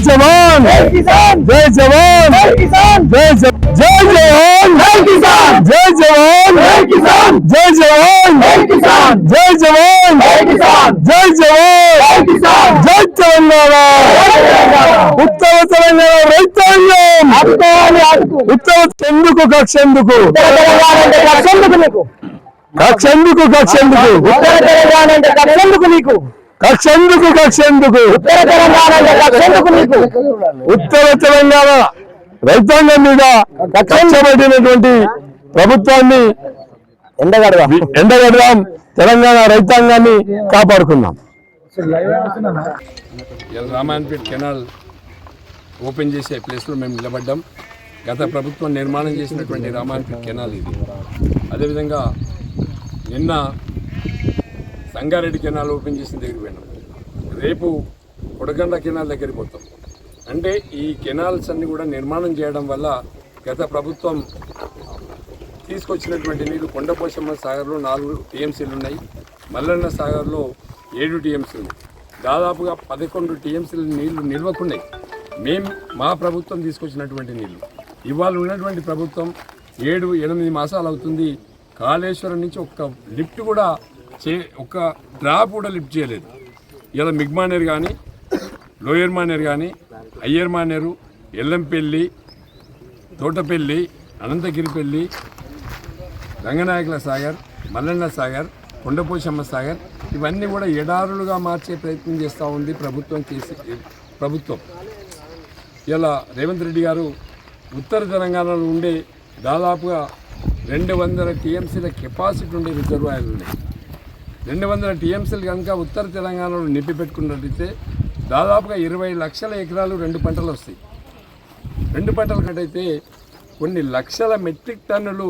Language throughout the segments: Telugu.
జవాన్! జై జవాన్! జై జ- జై జవాన్! జై జవాన్! జై జవాన్! జై జవాన్! జై జవాన్! జై తెలంగాణ! ఉత్తర తెలంగాణ రైతాంగం! ఉత్తర ఎందుకు కక్ష ఎందుకు? నీకు? కక్ష ఎందుకు కక్ష ఎందుకు? ఉత్తర తెలంగాణ అంటే నీకు కక్ష ఎందుకు కక్ష కక్షెందుకు నీకు ఉత్తర తెలంగాణ రైతాంగం మీద కక్షపడినటువంటి ప్రభుత్వాన్ని ఎండగడవా ఎండగడదాం తెలంగాణ రైతాంగాన్ని కాపాడుకుందాం. రామాయణపేట కెనాల్ ఓపెన్ చేసే ప్లేస్లో మేము నిలబడ్డాం. గత ప్రభుత్వం నిర్మాణం చేసినటువంటి రామాయణపేట కెనాల్ ఇది. అదేవిధంగా నిన్న సంగారెడ్డి కెనాల్ ఓపెన్ చేసిన దగ్గరికి పోయినాం. రేపు కొడగండ కెనాల్ దగ్గరికి పోతాం. అంటే ఈ కెనాల్స్ అన్ని కూడా నిర్మాణం చేయడం వల్ల గత ప్రభుత్వం తీసుకొచ్చినటువంటి నీరు కొండపోశమ్మ సాగర్లో నాలుగు టీఎంసీలు ఉన్నాయి. మల్లన్న సాగర్లో ఏడు టీఎంసీలు ఉన్నాయి. దాదాపుగా పదకొండు టీఎంసీల నీళ్ళు నిల్వకున్నాయి మేము మా ప్రభుత్వం తీసుకొచ్చినటువంటి నీళ్ళు. ఇవాళ ఉన్నటువంటి ప్రభుత్వం ఏడు ఎనిమిది మాసాలు అవుతుంది. కాళేశ్వరం నుంచి ఒక్క లిఫ్ట్ కూడా చే ఒక డ్రాప్ కూడా లిఫ్ట్ చేయలేదు. ఇలా మిగ్మానేరు కానీ లోయర్ మానేరు కానీ అయ్యర్ మానేరు ఎల్లంపల్లి తోటపల్లి అనంతగిరిపల్లి రంగనాయకుల సాగర్ మల్లన్న సాగర్ కొండపోశమ్మ సాగర్ ఇవన్నీ కూడా ఎడారులుగా మార్చే ప్రయత్నం చేస్తూ ఉంది ప్రభుత్వం కేసీ ప్రభుత్వం. ఇలా రేవంత్ రెడ్డి గారు ఉత్తర తెలంగాణలో ఉండే దాదాపుగా రెండు వందల టీఎంసీల కెపాసిటీ ఉండే రిజర్వాయర్లు ఉన్నాయి. రెండు వందల టీఎంసీలు కనుక ఉత్తర తెలంగాణలో నింపి పెట్టుకున్నట్లయితే దాదాపుగా ఇరవై లక్షల ఎకరాలు రెండు పంటలు వస్తాయి. రెండు పంటల కంటైతే కొన్ని లక్షల మెట్రిక్ టన్నులు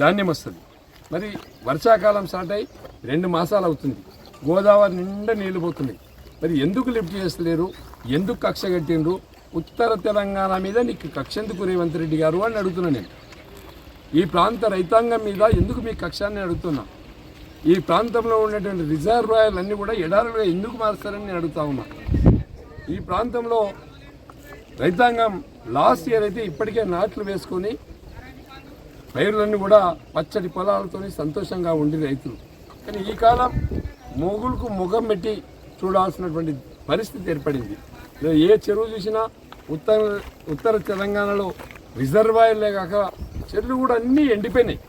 ధాన్యం వస్తుంది. మరి వర్షాకాలం స్టార్ట్ అయి రెండు మాసాలు అవుతుంది. గోదావరి నిండా నీళ్ళు పోతున్నాయి. మరి ఎందుకు లిఫ్ట్ చేస్తలేరు? ఎందుకు కక్ష కట్టిండ్రు? ఉత్తర తెలంగాణ మీద నీకు కక్ష ఎందుకు రేవంత్ రెడ్డి గారు అని అడుగుతున్నాను నేను. ఈ ప్రాంత రైతాంగం మీద ఎందుకు మీ కక్షాన్ని అడుగుతున్నా? ఈ ప్రాంతంలో ఉన్నటువంటి రిజర్వాయర్లు అన్నీ కూడా ఎడారులుగా ఎందుకు మారుస్తారని నేను అడుగుతా ఉన్నా. ఈ ప్రాంతంలో రైతాంగం లాస్ట్ ఇయర్ అయితే ఇప్పటికే నాట్లు వేసుకొని పైరులన్నీ కూడా పచ్చడి పొలాలతో సంతోషంగా ఉండి రైతులు. కానీ ఈ కాలం మొగులకు ముఖం పెట్టి చూడాల్సినటువంటి పరిస్థితి ఏర్పడింది. ఏ చెరువు చూసినా ఉత్తర ఉత్తర తెలంగాణలో రిజర్వాయర్లే కాక చెరువులు కూడా అన్నీ ఎండిపోయినాయి.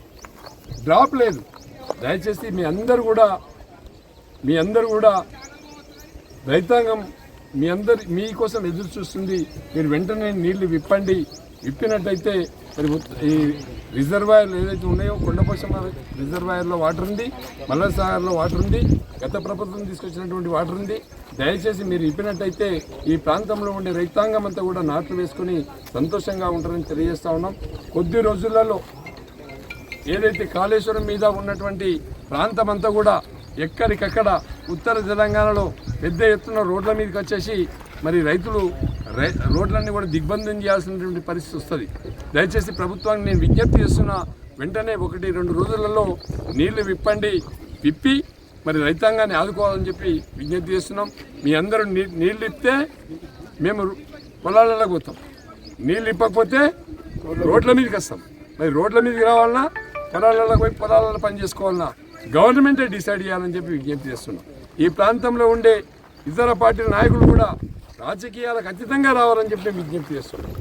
డ్రాప్ లేదు. దయచేసి మీ అందరు కూడా మీ అందరు కూడా రైతాంగం మీ అందరి మీకోసం ఎదురు చూస్తుంది. మీరు వెంటనే నీళ్ళు విప్పండి. విప్పినట్టయితే మరి ఈ రిజర్వాయర్లు ఏదైతే ఉన్నాయో కొండపక్షం రిజర్వాయర్లో వాటర్ ఉంది మల్లసాగర్లో వాటర్ ఉంది గత ప్రభుత్వం తీసుకొచ్చినటువంటి వాటర్ ఉంది. దయచేసి మీరు ఇప్పినట్టయితే ఈ ప్రాంతంలో ఉండే రైతాంగం అంతా కూడా నాట్లు వేసుకొని సంతోషంగా ఉంటారని తెలియజేస్తా ఉన్నాం. కొద్ది రోజులలో ఏదైతే కాళేశ్వరం మీద ఉన్నటువంటి ప్రాంతం అంతా కూడా ఎక్కడికక్కడ ఉత్తర తెలంగాణలో పెద్ద ఎత్తున రోడ్ల మీదకి వచ్చేసి మరి రైతులు రై- రోడ్లన్నీ కూడా దిగ్బంధం చేయాల్సినటువంటి పరిస్థితి వస్తుంది. దయచేసి ప్రభుత్వానికి నేను విజ్ఞప్తి చేస్తున్న వెంటనే ఒకటి రెండు రోజులలో నీళ్ళు విప్పండి విప్పి మరి రైతాంగాన్ని ఆదుకోవాలని చెప్పి విజ్ఞప్తి చేస్తున్నాం. మీ అందరూ నీ నీళ్ళు ఇస్తే మేము పొలాలలో పోతాం. నీళ్ళు ఇప్పకపోతే రోడ్ల మీదకి వస్తాం. మరి రోడ్ల మీదకి రావాలన్నా పొలాలలో పోయి పొలాలలో పని చేసుకోవాలన్నా గవర్నమెంటే డిసైడ్ చేయాలని చెప్పి విజ్ఞప్తి చేస్తున్నాం. ఈ ప్రాంతంలో ఉండే ఇతర పార్టీల నాయకులు కూడా రాజకీయాలకు అతీతంగా రావాలని చెప్పి మేము విజ్ఞప్తి చేస్తున్నాం.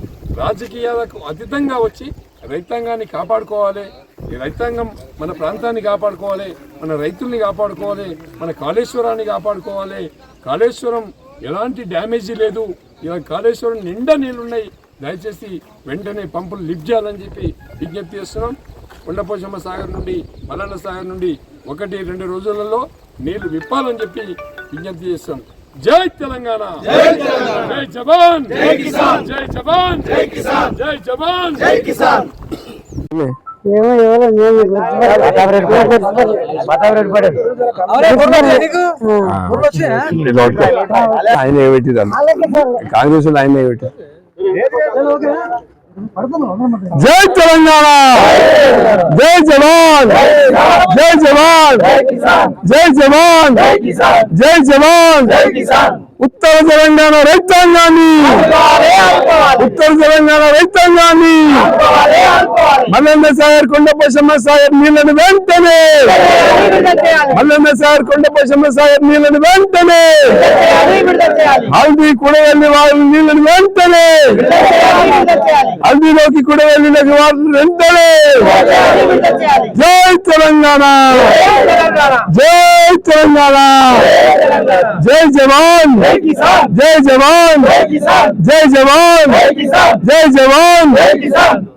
రాజకీయాలకు అతీతంగా వచ్చి రైతాంగాన్ని కాపాడుకోవాలి ఈ రైతాంగం మన ప్రాంతాన్ని కాపాడుకోవాలి మన రైతుల్ని కాపాడుకోవాలి మన కాళేశ్వరాన్ని కాపాడుకోవాలి. కాళేశ్వరం ఎలాంటి డ్యామేజీ లేదు. ఇలా కాళేశ్వరం నిండా నీళ్ళున్నాయి దయచేసి వెంటనే పంపులు లిఫ్ట్ చేయాలని చెప్పి విజ్ఞప్తి చేస్తున్నాం. కొండపోచమ్మ సాగర్ నుండి మల్లన్న సాగర్ నుండి ఒకటి రెండు రోజులలో నీళ్ళు విప్పాలని చెప్పి విజ్ఞప్తి చేస్తాం. జై తెలంగాణ! జై జవాన్! జై కిసాన్! జై జవాన్! జై కిసాన్! జై జవాన్! జై కిసాన్! ఆయన కాంగ్రెస్ ఆయన జై తెలంగాణ! జై జవాన్! జై జవాన్! జై జవాన్! జై జవాన్! ఉత్తర తెలంగాణ రైతాంగాన్ని ఉత్తర తెలంగాణ రైతాంగాన్ని మల్లన్న సాగర్ కొండపోషమ్మ సాగర్ నీళ్ళని వెంటనే మల్లన్న సాగర్ కొండపోషమ్మ సాగర్ నీళ్ళని వెంటనే హల్దీ కూడా వెళ్ళి వాళ్ళ నీళ్ళని వెంటనే హల్దీలోకి కూడా వెళ్ళిన వాళ్ళు వెంటనే జై తెలంగాణ జై తెలంగాణ. జై జవాన్. జై జవాన్. జై జవాన్. జై జవాన్.